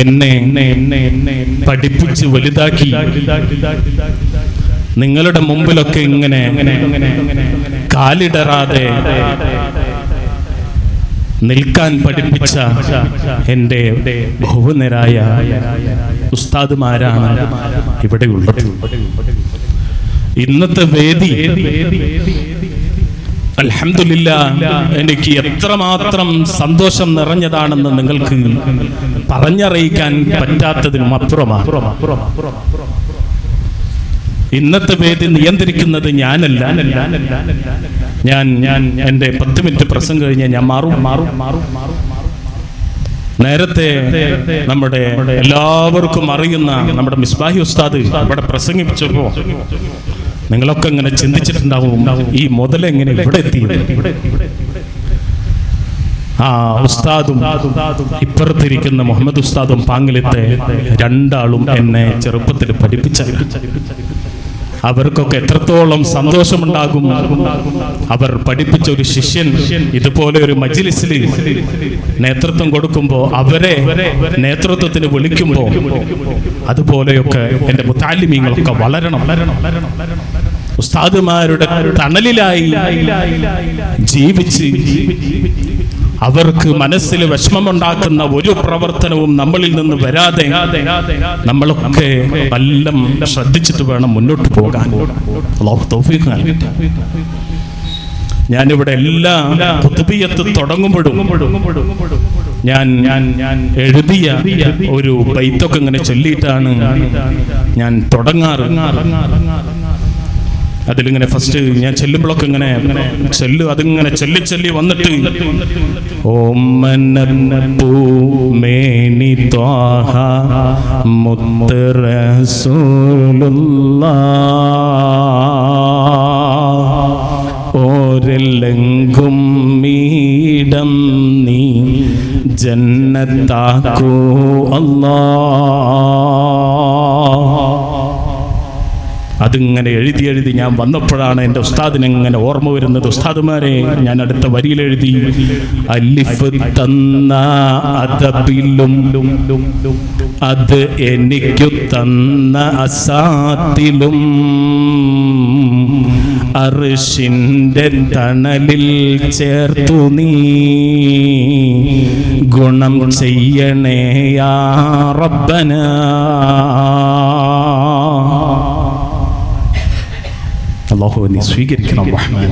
എന്നെ പഠിപ്പിച്ച് വലുതാക്കി. നിങ്ങളുടെ മുമ്പിലൊക്കെ ഇങ്ങനെ കാലിടറാതെ നിൽക്കാൻ പഠിപ്പിച്ച എന്റെ ബഹുവനരായ ഉസ്താദുമാരാണ് ഇവിടെ ഉള്ളത്. ഇന്നത്തെ വേദി അൽഹംദുലില്ല എനിക്ക് എത്രമാത്രം സന്തോഷം നിറഞ്ഞതാണെന്ന് നിങ്ങൾക്ക് പറഞ്ഞറിയിക്കാൻ പറ്റാത്തതിനും അപ്പുറമാണ്. ഇന്നത്തെ വേദി നിയന്ത്രിക്കുന്നത് ഞാനല്ല. ഞാൻ ഞാൻ എന്റെ പത്ത് മിനിറ്റ് പ്രസംഗം കഴിഞ്ഞാൽ ഞാൻ മാറും മാറും മാറും മാറും. നേരത്തെ നമ്മുടെ എല്ലാവർക്കും അറിയുന്ന നമ്മുടെ മിസ്ബാഹി ഉസ്താദ് ഇവിടെ പ്രസംഗിപ്പിച്ചപ്പോ നിങ്ങളൊക്കെ ഇങ്ങനെ ചിന്തിച്ചിട്ടുണ്ടാവും. ഈ മുതലെങ്ങനെ ഇവിടെ എത്തി? ആ ഉസ്താദും ഇപ്പുറത്തിരിക്കുന്ന മുഹമ്മദ് ഉസ്താദും പാങ്ങിലത്തെ രണ്ടാളും എന്നെ ചെറുപ്പത്തിൽ പഠിപ്പിച്ച അവർക്കൊക്കെ എത്രത്തോളം സന്തോഷമുണ്ടാകും. അവർ പഠിപ്പിച്ച ഒരു ശിഷ്യൻ ഇതുപോലെ ഒരു മജിലിസിൽ നേതൃത്വം കൊടുക്കുമ്പോൾ അവരെ നേതൃത്വത്തിന് വിളിക്കുമ്പോൾ അതുപോലെയൊക്കെ എന്റെ മുത്താലിമീങ്ങളൊക്കെ വളരണം. ഉസ്താദുമാരുടെ തണലിലായി ജീവിച്ച് അവർക്ക് മനസ്സിൽ വിഷമമുണ്ടാക്കുന്ന ഒരു പ്രവർത്തനവും നമ്മളിൽ നിന്ന് വരാതെ നമ്മളൊക്കെ എല്ലാം ശ്രദ്ധിച്ചിട്ട് വേണം മുന്നോട്ട് പോകാൻ. ഞാനിവിടെ എല്ലാ പുതുപിയത്ത് തുടങ്ങുമ്പോഴും ഞാൻ ഞാൻ എഴുതിയ ഒരു ബൈത്തൊക്കെ ഇങ്ങനെ ചൊല്ലിയിട്ടാണ് ഞാൻ തുടങ്ങാറ് അതിലിങ്ങനെ ഫസ്റ്റ് ഞാൻ ചെല്ലുമ്പോഴൊക്കെ ഇങ്ങനെ ചെല്ലു അതിങ്ങനെ ചെല്ലി ചെല്ലി വന്നിട്ട് ഓമനപ്പൂ മേനി ത്വാഹ മുത്ത് റസൂലുള്ളാഹ് ഓരെല്ലെങ്കും മീടം നീ ജന്നത്താക്കൂ അല്ലാ. അതിങ്ങനെ എഴുതി എഴുതി ഞാൻ വന്നപ്പോഴാണ് എന്റെ ഉസ്താദിനെങ്ങനെ ഓർമ്മ വരുന്നത്. ഉസ്താദുമാരെ ഞാൻ അടുത്ത വരിയിൽ എഴുതി. അലിഫ് തന്ന അതബിലും അത് എനിക്കു തന്ന അസാത്തിലും അർഷിന്റെ തണലിൽ ചേർത്തു നീ. ഗുണം ചെയ്യണേയാ റബ്ബന. الله والناس في جرك الرحمن